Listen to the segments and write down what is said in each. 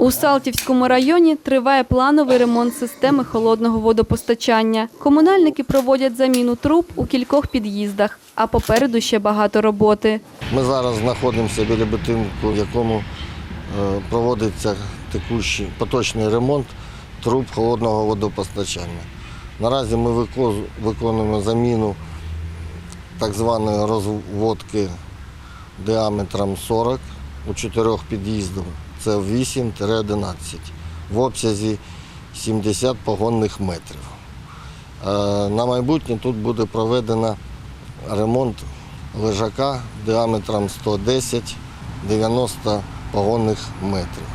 У Салтівському районі триває плановий ремонт системи холодного водопостачання. Комунальники проводять заміну труб у кількох під'їздах, а попереду ще багато роботи. Ми зараз знаходимося біля будинку, в якому е, проводиться текущий поточний ремонт труб холодного водопостачання. Наразі ми виконуємо заміну так званої розводки діаметром 40 у чотирьох під'їздах. Це 8-11 в обсязі 70 погонних метрів. Е, На майбутнє тут буде проведено ремонт лежака діаметром 110-90 погонних метрів.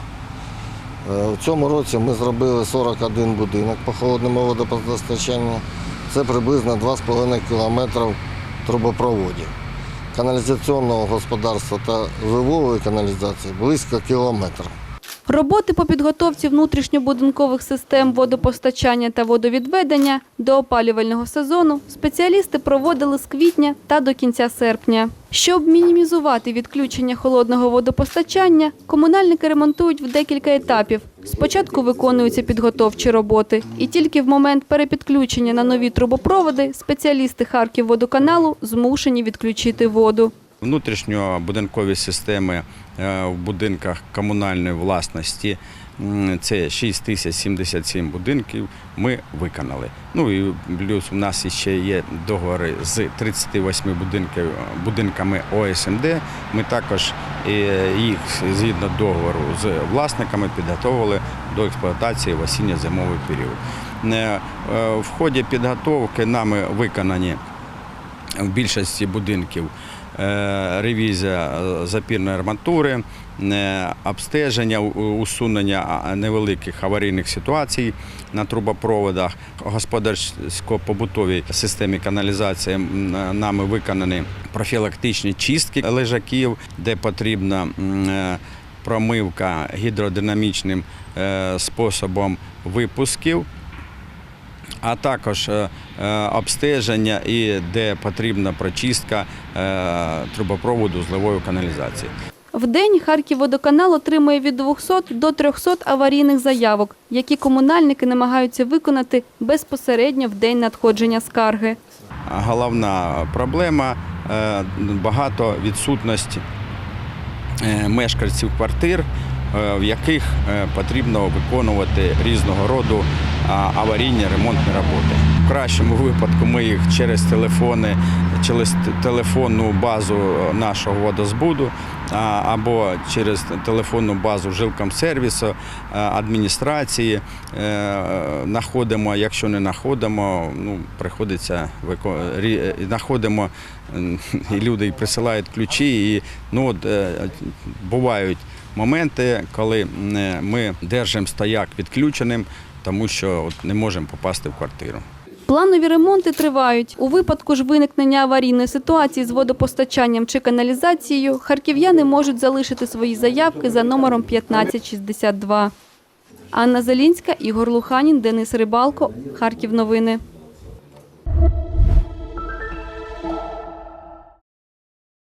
Е, В цьому році ми зробили 41 будинок по холодному водопостачанню. Це приблизно 2,5 кілометрів трубопроводів. Каналізаційного господарства та зливової каналізації близько кілометра. Роботи по підготовці внутрішньобудинкових систем водопостачання та водовідведення до опалювального сезону спеціалісти проводили з квітня та до кінця серпня. Щоб мінімізувати відключення холодного водопостачання, комунальники ремонтують в декілька етапів. Спочатку виконуються підготовчі роботи, і тільки в момент перепідключення на нові трубопроводи спеціалісти Харківводоканалу змушені відключити воду. Внутрішньобудинкові системи е, в будинках комунальної власності це 6077 будинків. Ми виконали. Ну і плюс у нас ще є договори з 38 будинків, будинками ОСМД. Ми також е, їх згідно договору з власниками підготовили до експлуатації в осінньо-зимовий період. Е, В ході підготовки нами виконані в більшості будинків ревізія е, запірної арматури, е, обстеження, усунення невеликих аварійних ситуацій на трубопроводах, господарсько-побутовій системі каналізації е, нами виконані профілактичні чистки лежаків, де потрібна е, промивка гідродинамічним е, способом випусків а також е, е, обстеження і де потрібна прочистка е, трубопроводу зливової каналізації. В день Харківводоканал отримує від 200 до 300 аварійних заявок, які комунальники намагаються виконати безпосередньо в день надходження скарги. Головна проблема багато відсутності мешканців квартир, в яких потрібно виконувати різного роду аварійні ремонтні роботи. В кращому випадку ми їх через телефони, через телефонну базу нашого водозбуду або через телефонну базу жилкомсервісу, е, адміністрації е, знаходимо. Якщо не знаходимо, ну приходиться е, знаходимо і люди присилають ключі. І ну от е, бувають моменти, коли е, ми держимо стояк відключеним, тому що от не можемо попасти в квартиру. Планові ремонти тривають. У випадку ж виникнення аварійної ситуації з водопостачанням чи каналізацією харків'яни можуть залишити свої заявки за номером 1562. Анна Зелінська, Ігор Луханін, Денис Рибалко. Харків новини.